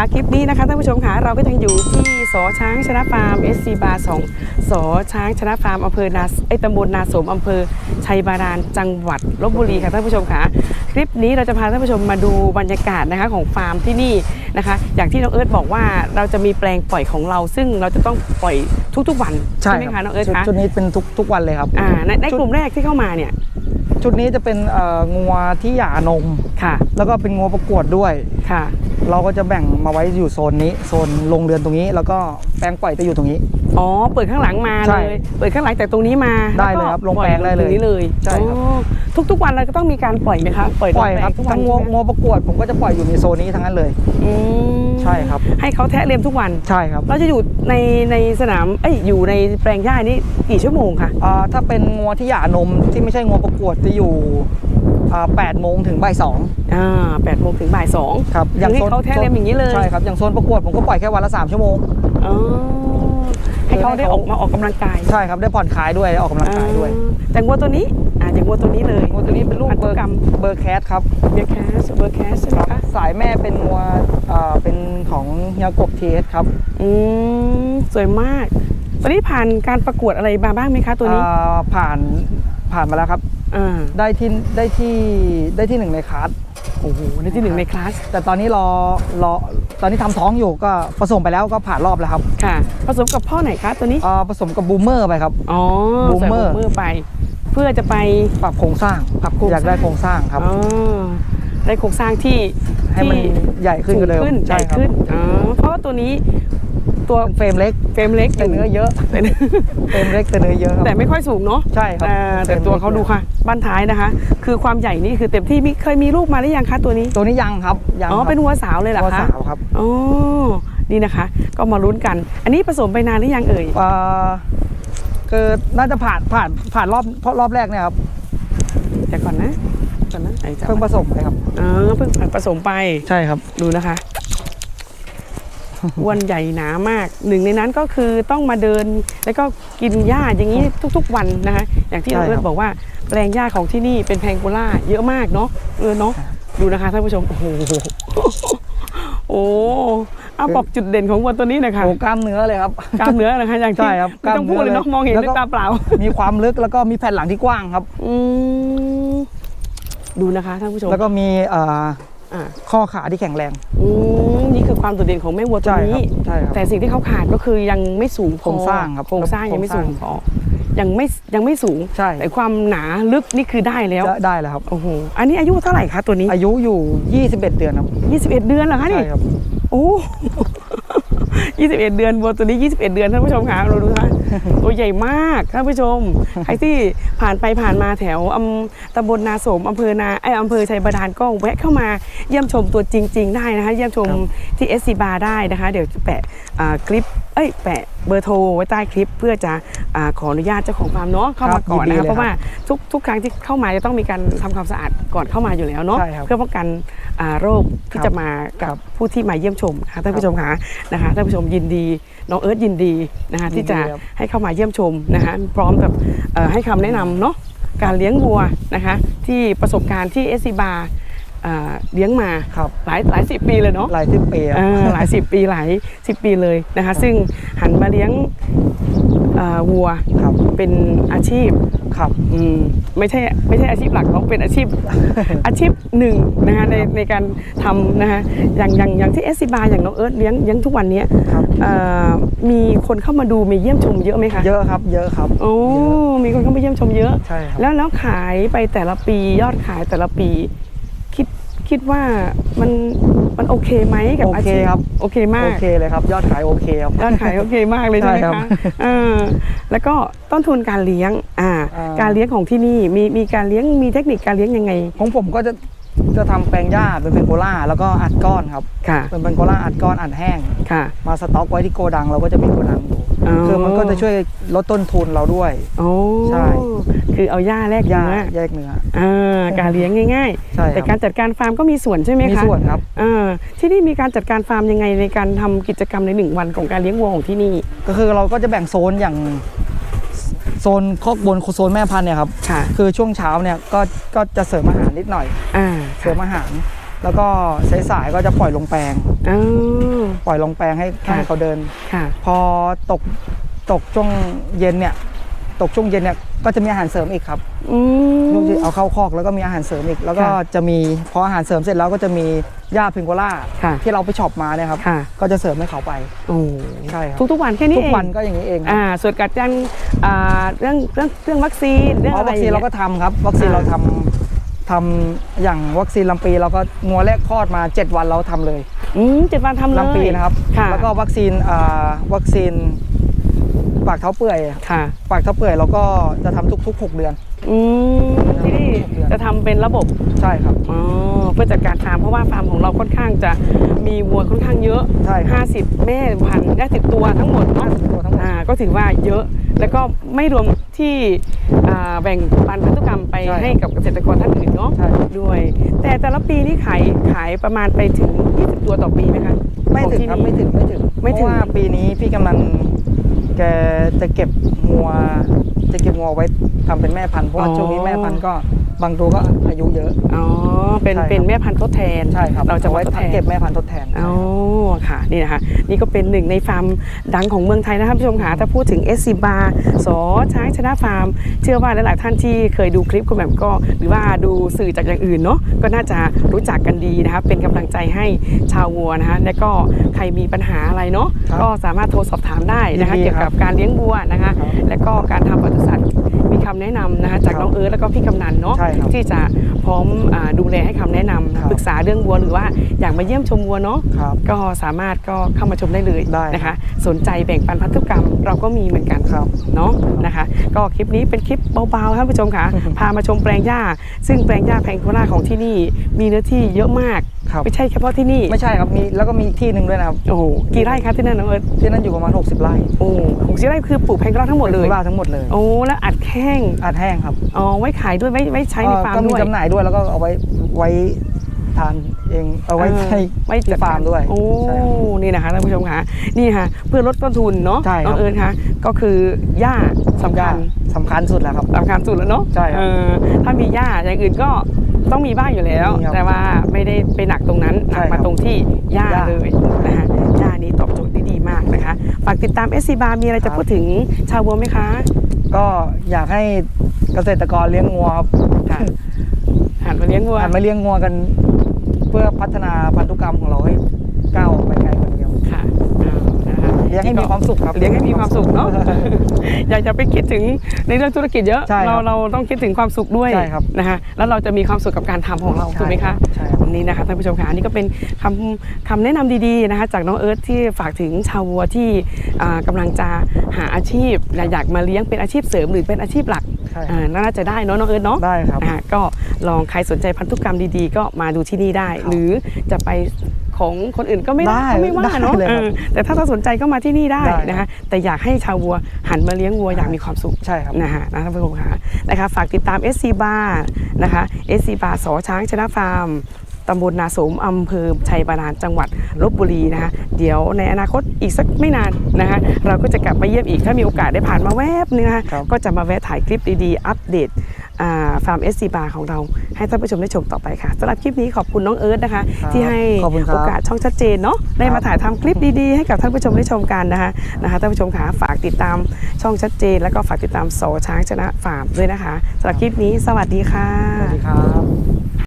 คะคลิปนี้นะคะท่านผู้ชมคะเราก็ยังอยู่ที่สอช้างชนะฟาร์ม SC บาร์สองสอช้างชนะฟาร์มอำเภอนาไอยตำบลนาสมอำเภอชัยบาดาลจังหวัดลบบุรีค่ะท่านผู้ชมคะคลิปนี้เราจะพาท่านผู้ชมมาดูบรรยากาศนะคะของฟาร์มที่นี่นะคะ อย่างที่น้องเอิร์ธบอกว่าเราจะมีแปลงปล่อยของเรา ซึ่งเราจะต้องปล่อยทุกๆวันไหมคะน้องเอิร์ธชุดคะชุดนี้เป็นทุกทุกวันเลยครับอ่าในในกลุ่มแรกที่เข้ามาเนี่ยชุดนี้จะเป็นเอ่องัวที่หย่านมค่ะ แล้วก็เป็นงัวประกวดด้วยค่ะ เราก็จะแบ่งมาไว้อยู่โซนนี้โซนโรงเรือนตรงนี้ แล้วก็แปลงปล่อยจะอยู่ตรงนี้ อ๋อ เปิดข้างหลังมาใช่เลยเปิดข้างหลังจากตรงนี้มาได้แวก็เลยครับลงปอแปลงได้เลยตรงนี้เลยใช่ครับ อ๋อทุกๆวันเราก็ต้องมีการปล่อยไหมคะปล่อยปล่อยครับลงแปลงทุกวัทั้นงงัวใช่ไหมงัวประกวดผมก็จะปล่อยอยู่ในโซนนี้ทั้งนั้นเลย อืมใช่ครับ ให้เขาแทะเลียมทุกวัน ใช่ครับเราจะอยู่ในในสนามเอ้ยอยู่ในแปลงหญ้านี่กี่ชั่วโมงคะ อ่าถ้าเป็นงัวที่หย่านมที่ไม่ใช่งัวประกวดจะอยู่ อ่า8โมงถึงบ่ายสองอ่าแปดโมงถึงบ่ายสองครับคือให้เขาแทะเลียมอย่างนี้เลยใช่ครับอย่างโซนประกวดผมก็ปล่อยแค่วันละ3ชั่วโมงอ๋อให้เขาได้ออกมาออกกำลังกายใช่ครับได้ผ่อนคลายด้วยออกกำลังกายด้วยอ่าแต่งัวตัวนี้อ่าอย่างงัวตัวนี้เลยงัวตัวนี้เป็นลูกพันเบธุอร์กรรมเบอร์แคสครับเบอร์แคสเบอร์แคสใช่ไหมคะสายแม่เป็นงัวเอ่อเป็นของเฮียกบทีเอสครับอืมสวยมากตอนนี้ผ่านการประกวดอะไรมาบ้างไหมคะตัวนี้อ่าผ่านผ่านมาแล้วครับอ่า ได้ที่ได้ที่ได้ที่หนึ่งในคลาสโอ้โหในที่หนึ่งในคลาสแต่ตอนนี้รอรอตอนนี้ทำท้องอยู่ก็ผสมไปแล้วก็ผ่านรอบแล้วครับค่ะผสมกับพ่อไหนคะตัวนี้อ่าผสมกับบูมเมอร์ไปครับอ๋อ Boomer ใส่ Boomer ไป เพื่อจะไปปรับโครงสร้างปรับโครงอยากได้โครงสร้างครับอ๋อได้โครงสร้างที่ให้มันที่ใหญ่ขึ้นสูกงว่าเดิมขึ้นใหใช่ญ่ครับขึ้นอ๋อเพราะว่าตัวนี้ ตัวเป็นเฟรมเล็กเฟรมเล็กแต่เนื้อเยอะแต่เฟรมเล็กแต่เนื้อเยอะครับแต่ไม่ค่อยสูงเนาะใช่ครับอ่าแต่ตัวเขาดูค่ะบ้านท้ายนะคะ คือความใหญ่นี่คือเต็มที่มีเคยมีลูกมาหรือยังคะตัวนี้ ตัวนี้ยังครับยังอ๋อครับเป็นวัวสาวเลยเหรอตัวคะสาวครับอ๋อนี่นะคะ ก็มาลุ้นกัน อันนี้ผสมไปนานหรือยังเอ่ยอ่าคือน่าจะผ่านผ่านผ่านรอบเพราะรอบแรกเนี่ยครับแต่ก่อนนะก่อนนะไอ้จ้าเพิ่งผสมเลยครับอ๋อเพิ่งผสมไปใช่ครับดูนะคะ อ้วนใหญ่หนามาก หนึ่งในนั้นก็คือต้องมาเดิน แล้วก็กินหญ้าอย่างนี้ทุกๆวันนะคะ อย่างที่ใช่เราครับเอิร์ธบอกว่าแปลงหญ้าของที่นี่เป็นแพงโกล่าเยอะมากเนาะเออเนาะดูนะคะท่านผู้ชมโอ้โหโอ้เอาบอกจุดเด่นของวัวตัวนี้หนะคะโอ้กล้ามเนื้อเลยครับกล้ามเนื้อนะคะอย่างที่ใช่ครับไม่ต้องพูดเลยเนาะกล้ามมองเห็นเนื้อด้วยแล้วก็ตาเปล่า มีความลึกแล้วก็มีแผ่นหลังที่กว้างครับ อืมดูนะคะท่านผู้ชมแล้วก็มีเอ่ออ่า ข้อขาที่แข็งแรงอืมนี่คือความโดดเด่นของแม่วัวตัวใช่ครับนี้ใช่ครับแต่สิ่งที่เขาขาดก็คือยังไม่สูงพอโครงสร้างครับโครงสร้างยังไม่สูงโครงสพร้าอยังไม่ยังไม่สูงใช่แต่ความหนาลึกนี่คือได้แล้วจะได้แล้วครับโอ้โหอันนี้อายุเท่าไหร่คะตัวนี้อายุอยู่ 21 เดือนครับ21 เดือนเหรอคะนี่ใช่ครับโอ้ 21 เดือนวัวตัวนี้ 21 เดือนท่านผู้ชมคะเราดูค่ะตัวใหญ่มากท่านผู้ชม ใครที่ผ่านไปผ่านมาแถวอำตำบลนาโสมอำเภอนาไอยอำเภอชัยบาดาลก็แวะเข้ามาเยี่ยมชมตัวจริง ๆ ได้นะคะ เยี่ยมชมครับที่ SC Bar ได้นะคะ เดี๋ยวจะแปะอ่าคลิปเอ้ยแปะ เบอร์โทรไว้ใต้คลิป เพื่อจะอาขออนุญาตเจ้าของฟาร์มเนาะเข้ามาก่อนนะคะเพราะว่าทุกทุกครั้งที่เข้ามาจะต้องมีการทำความสะอาดก่อนเข้ามาอยู่แล้วเนาะใช่ครับเพื่อป้องกันอ่าโรคที่ครับจะมากับผู้ที่มาเยี่ยมชมนะคะท่านผู้ชมคะนะคะท่านผู้ชมยินดีน้องเอิร์ธยินดีนะคะยินดีที่จะครับ ให้เข้ามาเยี่ยมชมนะคะพร้อมกับเอ่อให้คำแนะนำเนาะการเลี้ยงวัวนะคะที่ประสบการณ์ที่เอสซีบา เลี้ยงมาครับหลายหลายสิบปีเลยเนาะหลายสิบปีครับเออหลายสิบปีหลายสิบปีเลยนะคะ ซึ่งหันมาเลี้ยงเอ่อวัวครับเป็นอาชีพครับอืมไม่ใช่ไม่ใช่อาชีพหลักเขาเป็นอาชีพอาชีพหนึ่งนะคะในในการทำนะคะอย่างอย่างอย่างที่เอสซีบาอย่างน้องเอิร์ธเลี้ยงเลี้ยงทุกวันเนี้ยครับเอ่อมีคนเข้ามาดูมีเยี่ยมชมเยอะไหมคะเยอะครับเยอะครับโอ้มีคนเข้ามาเยี่ยมชมเยอะใช่ครับแล้วแล้วขายไปแต่ละปียอดขายแต่ละปี คิดคิดว่ามันมันโอเคไหมกับโออาเคชีพครับ โอเคมากโอเคเลยครับ ยอดขายโอเคครับ ยอดขายโอเคมากเลยใช่ไหมใช่ครัคะบเออแล้วก็ต้นทุนการเลี้ยงอ่าอ่า การเลี้ยงของที่นี่มีมีการเลี้ยงมีเทคนิคการเลี้ยงยังไงของผมก็จะจะทำแปลงหญ้าเป็นเป็นโกล่าแล้วก็อัดก้อนครับค่ะเป็นเป็นโกล่าอัดก้อนอัดแห้ง ค่ะ มาสต็อกไว้ที่โกดังเราก็จะมีโกดังอยู่อ๋อ คือมันก็จะช่วยลดต้นทุนเราด้วยโอ้ใช่คือเอาหญ้าแลกหญ้าเนื้อแยกเนื้ออ่าการเลี้ยงง่ายใช่ๆแต่คการับรจัดการฟาร์มก็มีส่วนใช่ไหมมีคะส่วนครับอ่าที่นี่มีการจัดการฟาร์มยังไงในการทำกิจกรรมในหนึ่งวันของการเลี้ยงวัวของที่นี่ ก็คือเราก็จะแบ่งโซนอย่างโซนคอกบนโซนแม่พันธุ์เนี่ยครับค่ะคือช่วงเช้าเนี่ยก็ก็จะเสริมอาหารนิดหน่อยอ่าเสริมอาหาร แล้วก็สายๆก็จะปล่อยลงแปลงอ่าล่อยลงแปลงให้ค่ะให้เขาเดินค่ะ พอตกตกช่วงเย็นเนี่ย ตกช่วงเย็นเนี่ยก็จะมีอาหารเสริมอีกครับอืมลูกที่เอาเข้าคอกแล้วก็มีอาหารเสริมอีก แล้วก็ค่ะจะมีพออาหารเสริมเสร็จแล้วก็จะมีหญ้าพิงโกล่าค่ะที่เราไปช็อปมาเนี่ยครับค่ะก็จะเสริมให้เขาไปโอ้ใช่ครับทุกทุกๆวันแค่นี้ทุกเองวันก็อย่างนี้เองครับอ่าส่วนการจังอ่าเรื่องเรื่องเรื่องวัคซีนเรื่องอ๋ออะไรวัคซีนเราก็ทำครับ วัคซีนอ่าเราทำ ทำอย่างวัคซีนลำปีเราก็งัวแรกคลอดมา 7 วันเราทำเลยอืมเจ็ดวันทำเลยลำปีนะครับค่ะแล้วก็วัคซีนอ่าวัคซีน ปากเท้าเปื่อยค่ะ ปากเท้าเปื่อยเราก็จะทำทุกๆ 6 เดือน อืมที่นี่จะทำเป็นระบบใช่ครับอ๋อเพื่อจัดการฟาร์มเพราะว่าฟาร์มของเราค่อนข้างจะมีวัวค่อนข้างเยอะใช่ครับ50แม่พันธุ์ได้สิบตัวทั้งหมดเนาะ50ตัวทั้งหมดอ่าก็ถือว่าเยอะ แล้วก็ไม่รวมที่อ่าแบ่งปันพันธุกรรมไปใช่ครับให้กับเกษตรกรท่านอื่นเนาะใช่ครับด้วย แต่แต่ละปีนี่ขายขายประมาณไปถึง 20 ตัวต่อปีไหมคะไม่ถึงครับ ของไม่ที่ถึนี่งไม่ถึงไม่ถึง เพราะว่าปีนี้พี่กำนันแกจะเก็บงัว จะเก็บงัวไว้ทำเป็นแม่พันธุ์เพราะว่าช่วงนี้แม่พันธุ์ก็บางตัวก็อายุเยอะ อ๋อ เป็นใช่ครับเป็นแม่พันธุ์ทดแทน ใช่ครับ เราจะอไว้ไว้ทดแทนเก็บแม่พันธุ์ทดแทน อ๋อ ค่ะ นี่นะคะ นี่ก็เป็นหนึ่งในฟาร์มดังของเมืองไทยนะครับผู้ชมค่ะถ้าพูดถึง s อ b a r สอช้างชนะฟาร์ม เชื่อว่าหลาย ๆ ท่านที่เคยดูคลิปคุณแบบก็ หรือว่าดูสื่อจากอย่างอื่นเนาะ ก็น่าจะรู้จักกันดีนะคะ เป็นกำลังใจให้ชาววัวนะคะ และก็ใครมีปัญหาอะไรเนาะครับก็สามารถโทรสอบถามได้นะคะยินดีเกี่ยวครักับบการเลี้ยงวัวนะคะครับและก็การทำปศุสัตว์ มีคำแนะนำนะคะจากครับน้องเอิร์ธแล้วก็พี่กำนันเนาะใช่ครับที่จะพร้อมอาดูแลให้คำแนะนำครับปรึกษาเรื่องวัวหรือว่าอยากมาเยี่ยมชมวัวเนาะครับก็สามารถก็เข้ามาชมได้เลยได้นะคะ สนใจแบ่งปันพันธุกรรมเราก็มีเหมือนกันครับเนาะนะคะ ก็คลิปนี้เป็นคลิปเบาๆท่านผู้ชมค่ะพามาชมแปลงหญ้า ซึ่งแปลงหญ้าแพงโคราของที่นี่มีเนื้อที่เยอะมาก ครับไม่ใช่เฉพาะที่นี่ไม่ใช่ครับมีแล้วก็มีอีกที่หนึ่งด้วยนะครับโอ้โหกี่ไร่ครับที่นั่นน้องเอิร์ธที่นั่นอยู่ประมาณ 60 ไร่โอ้หกสิบไร่คือปลูกแพงโคราทั้งหมดเลยป็นว่าทั้งหมดเลยโอ้แล้วอัดแข้งอัดแห้งครับอ๋อไว้ขายด้วยไว้ไว้ใช้ในฟาร์มก็มีด้วยจำหน่ายด้วยแล้วก็เอาไว้ไว้ทานเองเอาไว้เออให้ไว้ที่จัดฟาร์มด้วยโอ้ใช่ครับนี่นะคะท่านผู้ชมค่ะนี่ค่ะ เพื่อลดต้นทุนเนาะใช่ครับน้องเอิญค่ะก็คือหญ้าสำคัญสำคัญสุดแล้วครับสำคัญสุดแล้วเนาะใช่ครับเออถ้ามีหญ้าอย่างอื่นก็ ต้องมีบ้างอยู่แล้ว มีครับแต่ว่าไม่ได้ไปหนักตรงนั้นหนัใช่กครัมาบตรงที่หญ้าหญ้า เลยนะคะหญ้านี้ตอบโจทย์ได้ดีมากนะคะ ฝากติดตาม s อ b a r มีอะไรครัจะบพูดถึงชาววัวไหมคะก็อยากให้เกษตรกรเลี้ยงงัวครับค่ะหันมาเลี้ยงวัวหันมาเลี้ยงงัวกัน เพื่อพัฒนาพันธุกรรมของเราให้ เลี้ยงให้มีความสุขครับเลี้ยงให้มีความสุขเนาะอยากจะไปคิดถึงในเรื่องธุรกิจเยอะใช่ครับเราเราต้องคิดถึงความสุขด้วยใช่ครับนะคะแล้วเราจะมีความสุขกับการทำของเราใช่ถูกไหมคะใช่ครับนี่นะคะท่านผู้ชมคะอันนี้ก็เป็นคำคำแนะนำดีๆนะคะจากน้องเอิร์ธที่ฝากถึงชาววัวที่อ่ากำลังจะหาอาชีพและอยากมาเลี้ยงเป็นอาชีพเสริมหรือเป็นอาชีพหลักใช่อ่าน่าจะได้เนาะน้องเอิร์ธเนาะได้ครับอ่าก็ลองใครสนใจพันธุกรรมดีๆ ก็มาดูที่นี่ได้ครับหรือจะไป ของคนอื่นก็ไม่ได้ได้ก็ไม่ว่าได้เนาะเลยครับเออแต่ถ้าเราสนใจก็มาที่นี่ได้ได้นะคะแต่อยากให้ชาววัวหันมาเลี้ยงวัวอย่างมีความสุขใช่ครับนะฮะนะท่านผู้ชมค่ะนะคะฝากติดตาม SC Bar นะคะ SC Bar สอช้างชนะฟาร์มตำบลนาสมอำเภอชัยบาดาลจังหวัดลบบุรีนะคะเดี๋ยวในอนาคตอีกสักไม่นานนะคะเราก็จะกลับมาเยี่ยมอีกถ้ามีโอกาสได้ผ่านมาแวบนึงนะคะครับก็จะมาแวะถ่ายคลิปดีๆ อัปเดตอ่า ฟาร์ม SC Bar ของเรา ให้ท่านผู้ชมได้ชมต่อไปค่ะสำหรับคลิปนี้ขอบคุณน้องเอิร์ธนะคะครับที่ให้ขอบคุณครับโอกาสช่องชัดเจนเนาะได้มาถ่ายทำคลิปดีๆ ให้กับท่านผู้ชมได้ชมกันนะคะนะคะท่านผู้ชมค่ะฝากติดตามช่องชัดเจน แล้วก็ฝากติดตามโสช้างชนะฟาร์มด้วยนะคะสำหรับคลิปนี้สวัสดีค่ะสวัสดีครับ